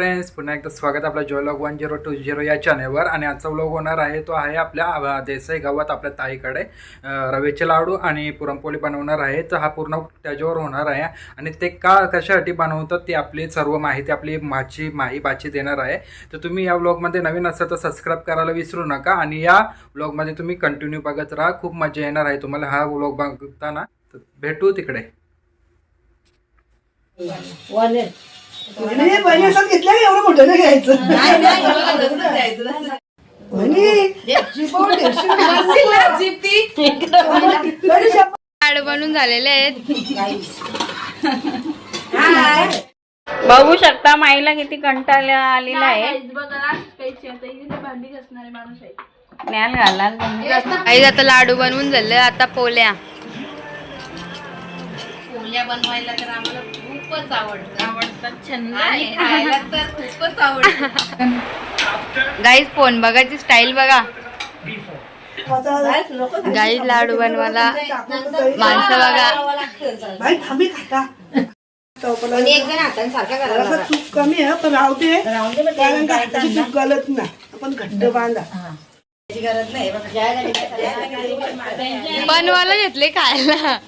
Friends पुन्हा एकदा स्वागत आपला जॉयलॉग वन झिरो टू झिरो या चॅनेलवर. आणि आजचा व्लॉग होणार आहे तो आहे आपल्या देसाई गावात आपल्या ताईकडे. रवेचे रव्याचे लाडू आणि पुरणपोळी बनवणार आहे. तर हा पूर्ण त्याच्यावर होणार आहे. आणि ते का कशासाठी बनवतात ती आपली सर्व माहिती आपली माची माही बाची देणार आहे. तर तुम्ही या व्लॉगमध्ये नवीन असाल तर सबस्क्राईब करायला विसरू नका. आणि या व्लॉगमध्ये तुम्ही कंटिन्यू बघत राहा. खूप मजा येणार आहे तुम्हाला हा व्लॉग बघताना. तर भेटू तिकडे. असं घेतलं का एवढं मोठं नाही घ्यायचं. बनून झालेले आहेत. बघू शकता माईला किती कंटाळा आलेला आहे. ज्ञान घाला आई आता लाडू बनवून झाले. आता पोल्या. पोळ्या बनवायला तर आम्हाला खूपच आवडतं. आवडतात छंद आणि खायला तर खूपच आवडतं. गाईज फोन बघायची स्टाईल बघा. गाईज लाडू बनवायला. माणसं बघा. थांबी खाता. तूप कमी आहे पण राहू दे. कारण का हाताची तूप गलत ना. आपण घट्ट बांधा. बनवायला घेतले खायला.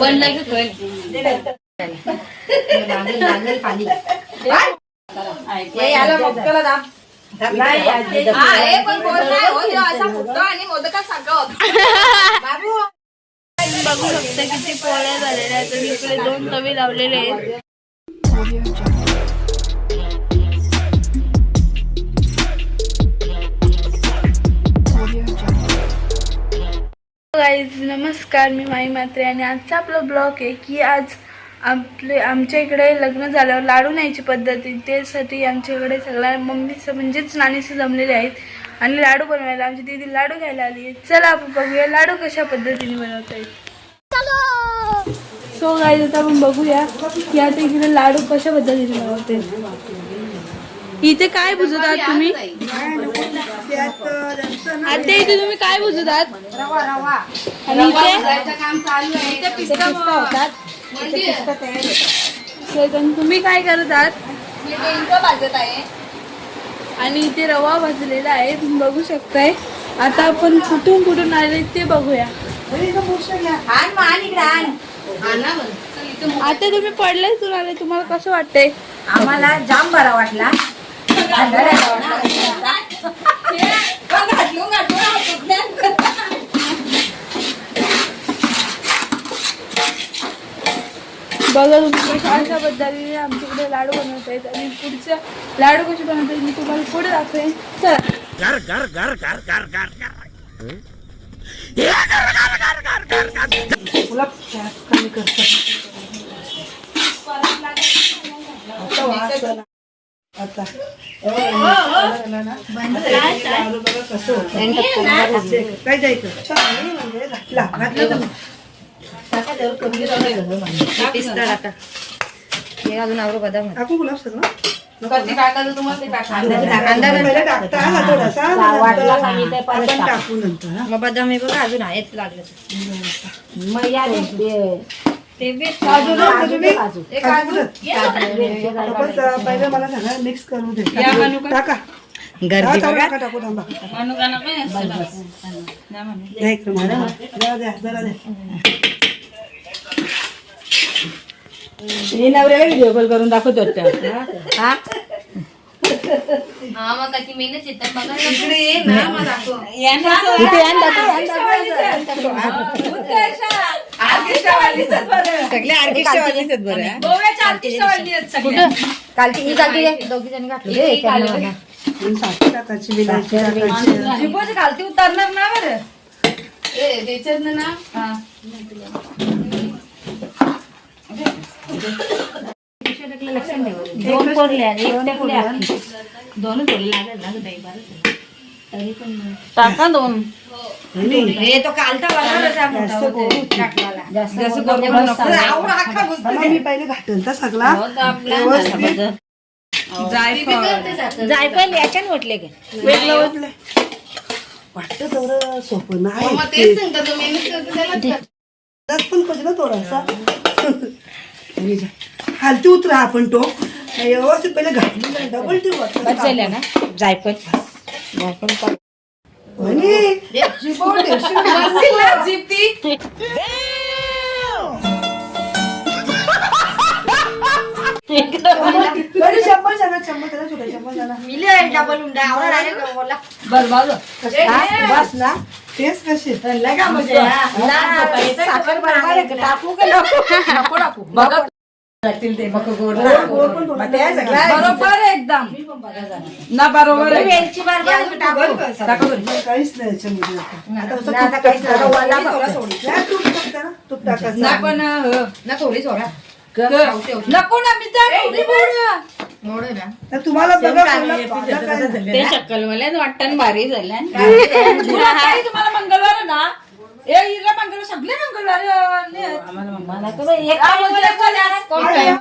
पण नाही असा फुटतो आणि मोदका सगळं होतं. बघू शकता किती पोळ्या झालेल्या आहेत इकडे दोन तवे लावलेले आहेत गाईज नमस्कार मी माई मात्रे आणि आजचा आपला ब्लॉग आहे की आज आपले आमच्या इकडे लग्न झाल्यावर लाडू न्यायची पद्धती त्यासाठी आमच्या इकडे सगळ्या मम्मीचं म्हणजेच नानीचं जमलेले आहेत. आणि लाडू बनवायला आमची दीदी लाडू घ्यायला आली आहे. चला आपण बघूया लाडू कशा पद्धतीने बनवता येईल. सो गाईज आता आपण बघूया की आता इकडे लाडू कशा पद्धतीने बनवते इथे काय बुजत आहात तुम्ही? आता इथे तुम्ही काय बुजत आहात आणि इथे? भिजवायचं काम चालू आहे. तर तुम्ही काय करत आहात? मी डिंक भाजत आहे. आणि इथे रवा भाजलेला आहे तुम्ही बघू शकताय. आता आपण कुठून कुठून आले ते बघूया. आता तुम्ही पडले आले तुम्हाला कसं वाटतंय? आम्हाला जाम बरा वाटला. बघा कशा अशा पद्धतीने आमच्याकडे लाडू बनवत आहेत आणि पुढच्या लाडू कसे बनवत आहेत मी तुम्हाला पुढे दाखवेन चला कमी करतो आता. काय द्यायचं म्हणजे घातला घातलं तुम्ही टाकू गुलाब ते हा टाकू. मग बदाम हे बघा अजून आहेत लागले पहिले मला सांगा मिक्स करू दे टाका थांबा, जरा द्या व्हिडिओ कॉल करून दाखवतो हा? मग त्याची मेहनत येतात बघा इकडे ये ना मग दाखव. सगळे ऑर्केस्ट्रा वाजलेच आहेत बरं कालची ही कालची. दोघी जणी घातली टाकायची विलायची टाकायची उतरणार ना बरं. ए ना? दोन लागेल ना बारा तरी पण टाका दोन. हे तो कालता मी पहिले घाटेल तर सगळा. जायफळ याच्याने म्हटले की? वेगळं वाटतं तेवढं सोपं नाही. पण पाहिजे ना थोडासा. खालती उतरा आपण तो नाही, व्यवस्थित पहिले घातली डबल झाल्या ना? जायफळ जायफळ बस ना. तेच कशी साखर बरोबर आहे का? टाकू? बरोबर एकदम. ना बरोबर वेलची काहीच नाही याच्यामध्ये. आता. काहीच नाही. तूप टाकता ना, पण हो. नको ना मी. तर तुम्हाला बघा काय झालं? ते शक्कल मला वाटतं भारी झालं तुला काही तुम्हाला मंगळवार ना ए हिला मंगळवार सगळे मंगळवार आहेत. मला तर बाई एक काय बोलले. कोण काय?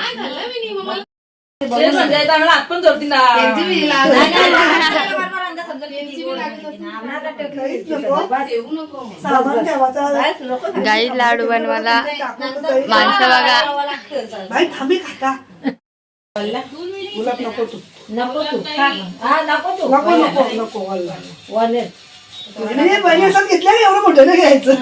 म्हणजे गाई लाडू बनवायला. माणसं बघा. बाई थांबी खाता. गुलाब नको तू. नको तू. हा नको तू. नको नको नको वल्ला. वाले नाही, बहिणी असं घेतलं की एवढं मोठं नाही घ्यायचं.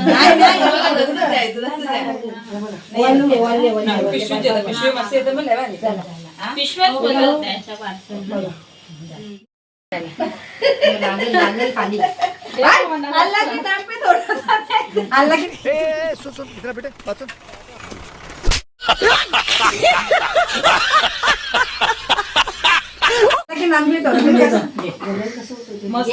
मस्त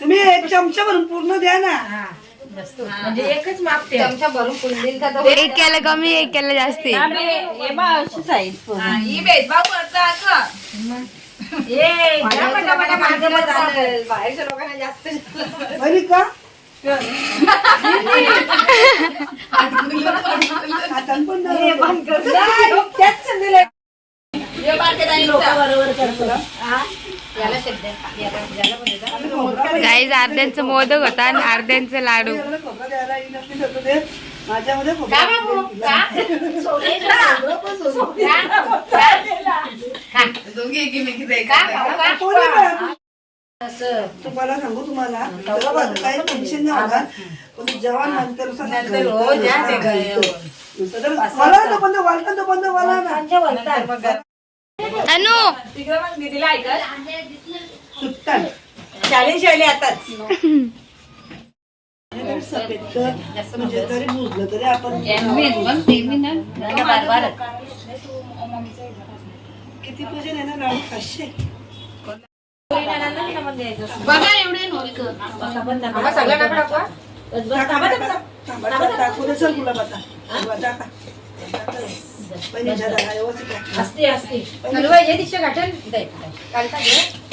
तुम्ही एक चमचा भरून पूर्ण द्या ना. म्हणजे एकच माप ठेव चमचा भरून फुल का एक केलं कमी एक केलं जास्ती. ही भेदभाव करता असं बाहेरच्या लोकांना जास्त बरी का हातान पण याला शब्द याला याला म्हणतात गाईज अर्ध्यांचं मोदक होता आणि अर्ध्यांचं लाडू? तुम्हाला सांगू तुम्हाला? काही टेन्शन नाही होणार. पण जेव्हा नंतर मला तो बंद वालता तो बंद वाला ना. अनु! सुट्टा. चॅलेंज ठेवले आताच. म्हणजे तरी बुजलं तरी आपण किती पूजन आहे ना लाडू पाचशे. बघा एवढे सगळं टाका टाका,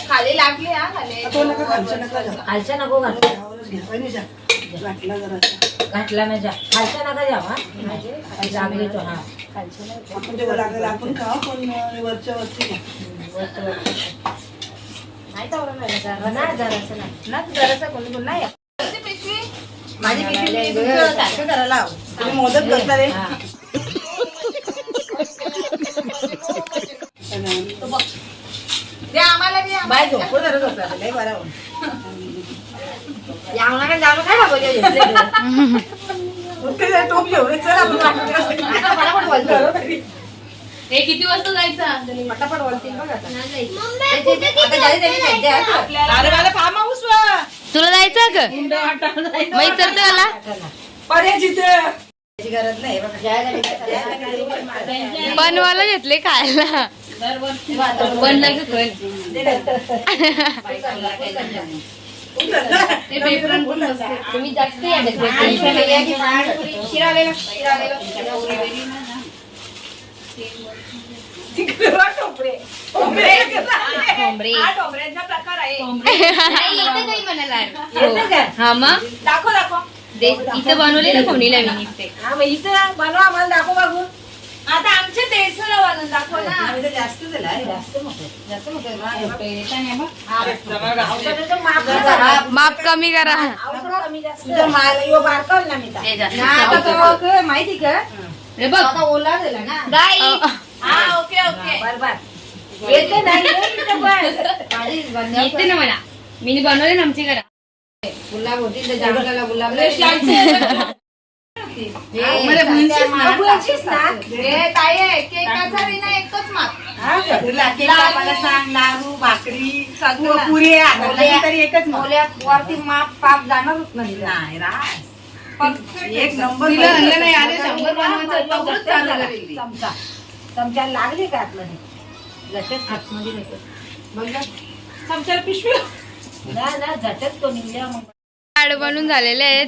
खाली लागली हा खाली. तो नका खालच्या नका. खालच्या नको घाल. घ्या. जा. वाटला जरा घातला ना जा. खालच्या नका जाऊ हा. जाग येतो हा. आपण जेव्हा लागेल आपण खाऊ पण अं, वरच्या वरती घ्या. नाही तेवढं नाही जरा. नाही जरासं ना जरासं कोणी कोण नाही माझी पिशवी मी तुमचं सारखं करायला हवं तुम्ही मोदक करता रे. बाय झोपू धरत होता लय बरं होऊन. यावं काय काय टोप. चल आपण वाटून आता फटाफट बोलतो. हे किती वाजता जायचा? फटाफट बोलतील बघ आता. आता झाली त्यांनी सध्या अरे मला फार्म हाऊस वा. तुला जायचं का मग चलतं मला पर्याय जिथे. त्याची गरज नाही बघा. बनवायला घेतले खायला. बनला तुम्ही जास्त या शिरावेला शिरावेला हा मग? दाखव दाखव. इथं बनवले ना कोणीला मी इथे हा मग इथं बनव आम्हाला दाखव बघू आता आमच्या देशाला बनवून दाखव ना. जास्त झालं जास्त मोठं जास्त मोठं माप कमी करा. माहिती का? हे बघ. आता ओला झाला ना. हा ओके ओके. बरोबर. येते नाही येते ना मला. मी बनवले ना आमची करा गुलाब होती गुलाब हे हे हा, केक कापायला सांग लाडू भाकरी पुरी तरी एकच वरती माप पाप नाही. नाही. एक नंबर चमचा चमचा लागली का आतलं झटक आतमध्ये झटक बघ ना. चमच्याला पिशवी ना ना झटक तो निघल्या मग. बनून झालेले आहेत.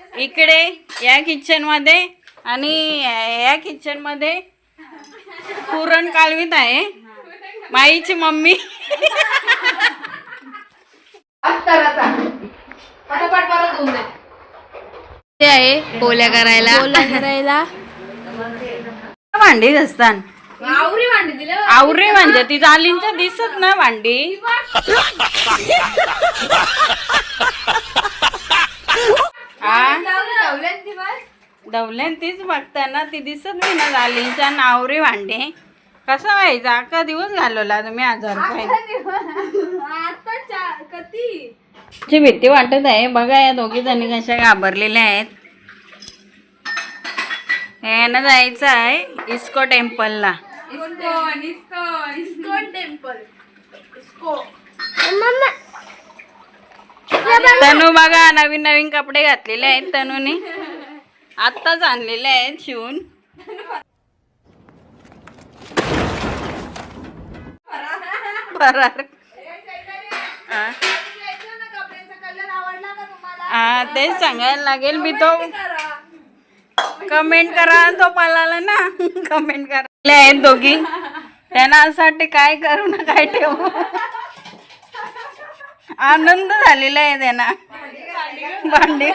इकडे या किचनमध्ये आणि या किचनमध्ये पुरण कालवीत आहे. माईची मम्मी. ते आहे पोल्या करायला. करायला. भांडी घसतान. आवरी भांडी दिलं आवरे म्हणजे ती जालींच्या दिसत ना भांडी. डवल्यान तीच बघताना ती दिसत नाही ना जालींच्या नावरे भांडे. कसं व्हायचं? अख्खा दिवस घालवला तुम्ही हजार रुपये ची भीती वाटत आहे. बघा या दोघी जणी कशा घाबरलेल्या आहेत. यानं जायचं आहे इस्को टेम्पलला. ISKCON ISKCON ISKCON temple. इस्को. Tanu बघा नवीन नवीन कपडे घातलेले आहेत तनूने. आत्ताच आणलेले आहेत शिवून. फरार. हा. तेच सांगायला लागेल मी तो. कमेंट करा तो पालाला ना. कमेंट करा. आहेत दोघी. त्यांना असं वाटते काय करू ना काय ठेवू. आनंद झालेला आहे त्यांना. भांडी.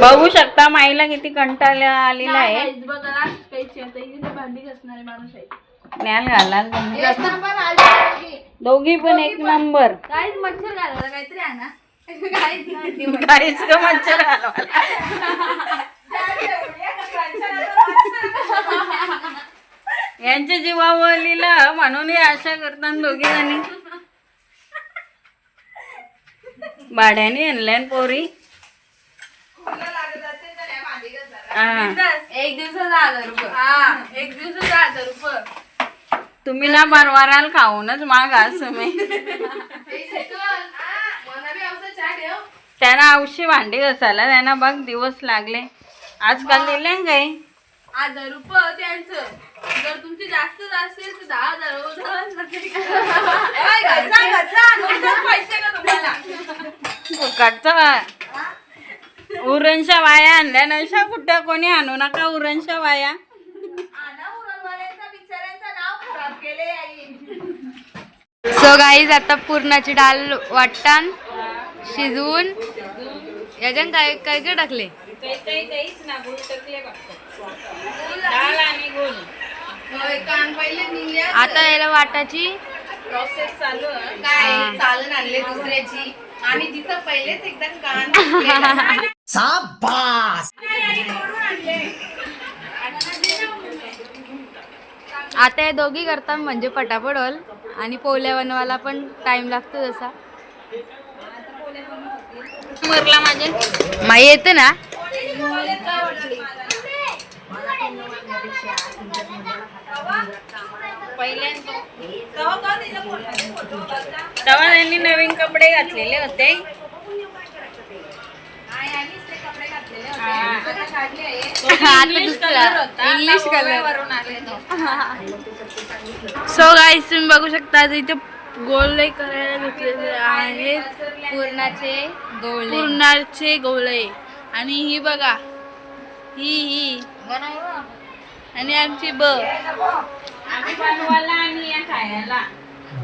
बघू शकता माईला किती कंटाळा आलेला आहे. ज्ञान घालाल. दोघी पण एक नंबर काहीच मच्छर घालायला काहीतरी आणा काहीच का मच्छर घालवायला? यांच्या जीवावलीला म्हणून हे आशा करतात दोघी जणी भाड्याने आणल्यान पोरी. एक दिवसाचा हजार रुपये. हा एक दिवसाचा हजार रुपये. तुम्ही ना परवाराल खाऊनच मागा तुम्ही त्यांना औषधी भांडी घासायला त्यांना बघ दिवस लागले. आजकाल दिले काही? हजार रुपये त्यांचं. जर तुमची जास्त असेल तर दहा हजार पैसे का तुम्हाला? वाया आणल्या नशा कुठं? कोणी आणू नका उरणच्या वाया. सो गाईज आता पुरणाची डाळ वाटण शिजवून. याच्यात काय काय काय टाकले? काही काही काहीच ना गुळ टाकले डाळ आणि गुळ आता याला वाटाची प्रोसेस चालू आहे. काय चालून आणले दुसऱ्याची. आणि तिथं पहिलेच एकदा कान आता हे दोघी करतात म्हणजे पटापट होल. आणि पोल्या बनवायला पण टाइम लागतो जसा. मुरला माझे माई येते ना? तेव्हा त्यांनी नवीन कपडे घातलेले होते. इंग्लिश कलर सो गाईस तुम्ही बघू शकता इथे गोळे करायला घेतलेले आहेत. पूर्णाचे गोळे पूर्णाचे गोळे आणि ही बघा. ही ही. आणि आमची ब.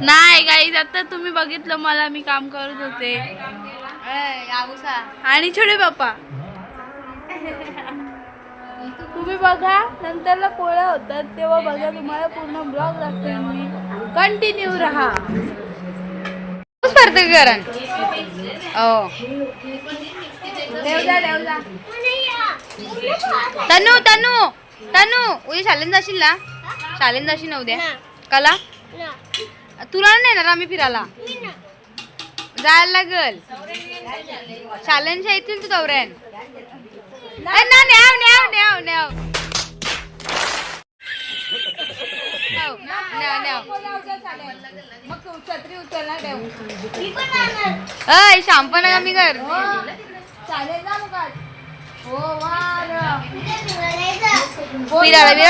नाही गाईज आता तुम्ही बघितलं मला मी काम करत होते. आणि छोटे बाप्पा तुम्ही बघा नंतरला पोळ्या होतात तेव्हा बघा तुम्हाला पूर्ण ब्लॉग लागतो मी. कंटिन्यू राहा. करण हो. तनू तनू तनू उद्या शालेन जाशील ना? शालेन जाशील ना उद्या? कला? तुला नाही नेणार आम्ही फिरायला? जायला लागल. शालेनच्या येतील तू दौऱ्यान. ना न्याव न्याव न्याव न्याव. न्याव, न्याव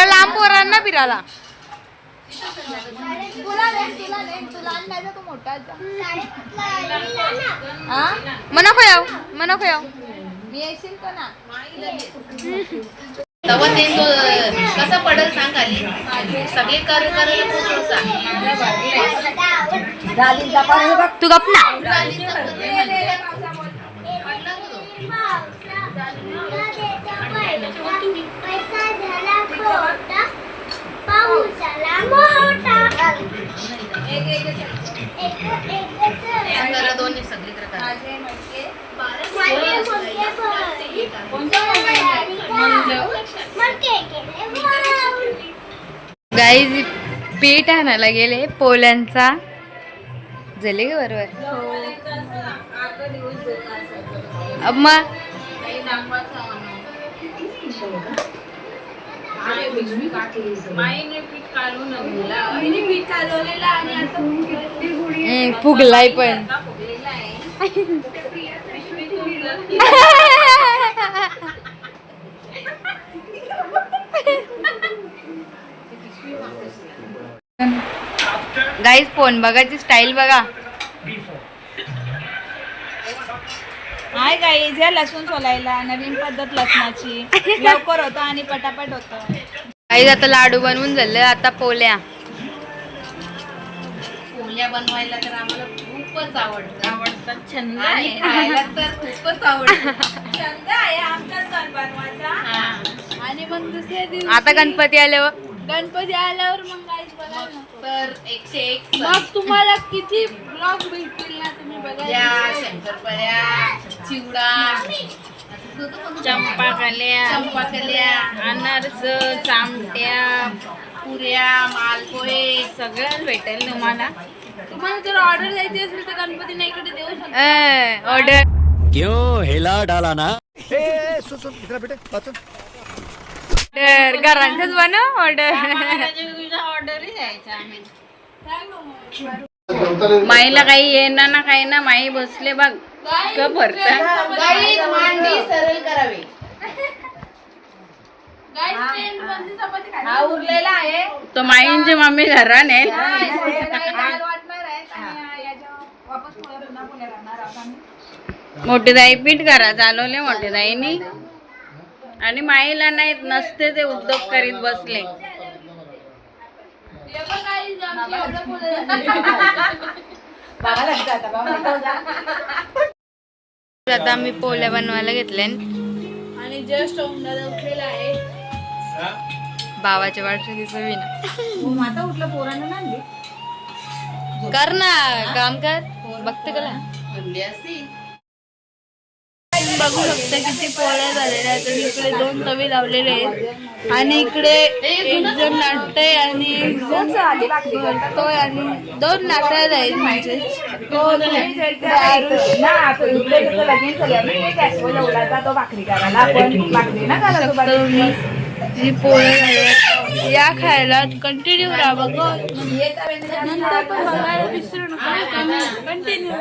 लांब पोरांना फिरायला मना खोयाव मना खोयाव तेव्हा ते तो कसा पडल सांग खाली सगळे कर करायला पोहोचवसा तू गप ना करा दोन्ही सगळी करा गाईज पीठ आणायला गेले पोल्यांचा. झाले ग बरोबर? हम्म, फुगलाय पण. का फुगलेला आहे गाईज फोन बघायची स्टाईल बघा. हाय गाईज या लसूण सोलायला नवीन पद्धत लसणाची. लवकर होतं आणि पटापट होतं. गाईज आता लाडू बनवून झालं आता पोल्या. पोळ्या बनवायला तर आम्हाला खूपच आवडतं. आवडतात छंद आणि आहे. खायला तर खूपच आवडतं. छंद आहे आमचा सण बनवायचा. हा. आणि मग दुसऱ्या दिवशी आता गणपती आल्यावर गणपती आल्यावर मग गाईज बघा ना. तर एकशे एक सण. मग तुम्हाला किती ब्लॉग भेटतील ना तुम्ही बघा या शंकरपाळ्या चिवडा चंपाकल्या चंपाकल्या अनारस चामट्या पुऱ्या मालपोहे. सगळंच भेटेल तुम्हाला. तुम्हाला जर ऑर्डर द्यायची असेल तर गणपती इकडे देऊ शकता. ऑर्डर क्यों हिला डाला ना? ऑर्डर घरांचंच बनव ऑर्डर ऑर्डरही द्यायचा आम्ही माईला काही येणार ना काही ना माई बसले बघ. का भरता मांडी सरळ करावी. हा उरलेला आहे. तो माईंची मम्मी आहोत आम्ही. मोठी दाई पीठ करा चालवले मोठी दाईनी आणि माईला नाही नसते ते उद्योग करीत बसले. बाबा लागतं आता. आता आम्ही पोळ्या बनवायला घेतल्या. आणि जस्ट ओमदादा उठलेला आहे. भावाच्या वाढदिवसाची विना. हो, माता उठलं पोरानं नांदली कर ना काम कर. बघते कला असती. बघू शकता किती पोळ्या झालेल्या आहेत. आणि इकडे दोन तवे लावलेले आहेत. आणि इकडे एक जण नाटतय आणि एक जण भरतोय आणि दोन नाटक आहेत म्हणजे. पोळ्या या खायला कंटिन्यू राहा बघ. नंतर पण बघायला विसरू नका. कंटिन्यू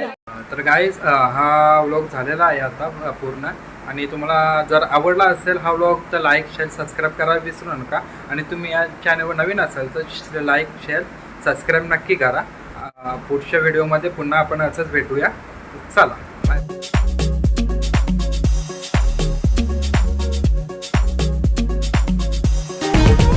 तर गाईज हा व्लॉग झालेला आहे आता पूर्ण. आणि तुम्हाला जर आवडला असेल हा व्लॉग तर लाईक शेअर सबस्क्राईब करायला विसरू नका. आणि तुम्ही या चॅनलवर नवीन असाल तर लाईक शेअर सबस्क्राईब नक्की करा. पुढच्या व्हिडिओमध्ये पुन्हा आपण असंच भेटूया. चला.